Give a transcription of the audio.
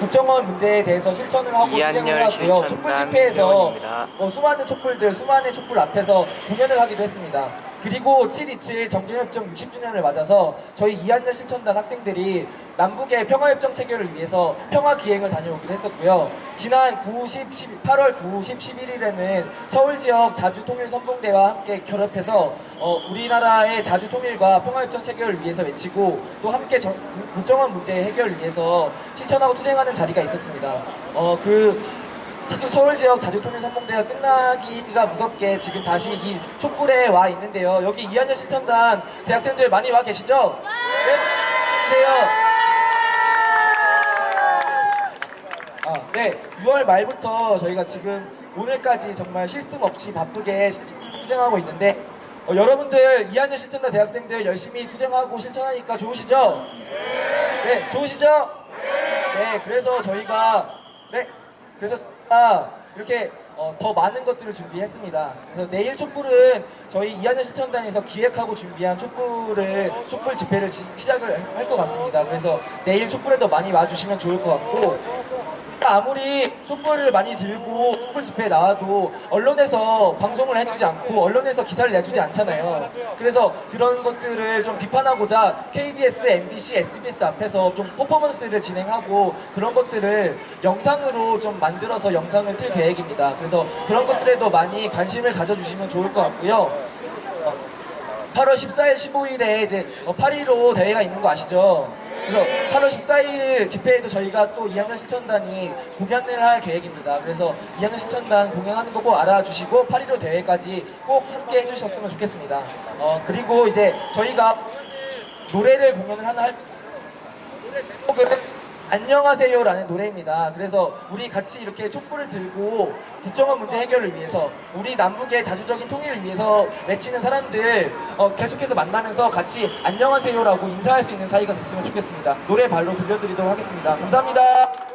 국정원 문제에 대해서 실천을 하고 이한열 진행을 하고요. 실천단 촛불 집회에서 의원입니다. 어, 수많은 촛불들, 수많은 촛불 앞에서 공연을 하기도 했습니다. 그리고 727 정전협정 60주년을 맞아서 저희 이한열 실천단 학생들이 남북의 평화협정 체결을 위해서 평화 기행을 다녀오기도 했었고요. 지난 9, 10, 10 8월 9, 10, 11일에는 서울 지역 자주 통일 선봉대와 함께 결합해서 어, 우리나라의 자주 통일과 평화협정 체결을 위해서 외치고 또 함께 정- 국정원 문제 해결을 위해서 실천하고 투쟁하는 자리가 있었습니다. 어, 그 사실 서울 지역 자주통일 선봉대가 끝나기가 무섭게 지금 다시 이 촛불에 와 있는데요. 여기 이한열 실천단 대학생들 많이 와 계시죠? 네. 계세요. 아, 네. 6월 말부터 저희가 지금 오늘까지 정말 쉴틈 없이 바쁘게 실- 투쟁하고 있는데 어, 여러분들 이한열 실천단 대학생들 열심히 투쟁하고 실천하니까 좋으시죠? 네, 좋으시죠? 네, 그래서 저희가 네, 그래서 저희가 이렇게 어, 더 많은 것들을 준비했습니다. 그래서 내일 촛불은 저희 이한열 실천단에서 기획하고 준비한 촛불을 촛불 집회를 지- 시작을 할 것 같습니다. 그래서 내일 촛불에도 많이 와주시면 좋을 것 같고 아무리 촛불을 많이 들고 촛불 집회에 나와도 언론에서 방송을 해주지 않고 언론에서 기사를 내주지 않잖아요. 그래서 그런 것들을 좀 비판하고자 KBS, MBC, SBS 앞에서 좀 퍼포먼스를 진행하고 그런 것들을 영상으로 좀 만들어서 영상을 틀 계획입니다. 그래서 그런 것들에도 많이 관심을 가져주시면 좋을 것 같고요. 8월 14일, 15일에 이제 8.15 대회가 있는 거 아시죠? 그래서 8월 14일 집회에도 저희가 또 이학년 신천단이 공연을 할 계획입니다. 그래서 이학년 신천단 공연하는 거 꼭 알아주시고 8.15 대회까지 꼭 함께 해주셨으면 좋겠습니다. 어, 그리고 이제 저희가 노래를 공연을 하나 할 노래 제목은 안녕하세요라는 노래입니다. 그래서 우리 같이 이렇게 촛불을 들고 국정원 문제 해결을 위해서 우리 남북의 자주적인 통일을 위해서 외치는 사람들 어, 계속해서 만나면서 같이 안녕하세요라고 인사할 수 있는 사이가 됐으면 좋겠습니다. 노래 발로 들려드리도록 하겠습니다. 감사합니다.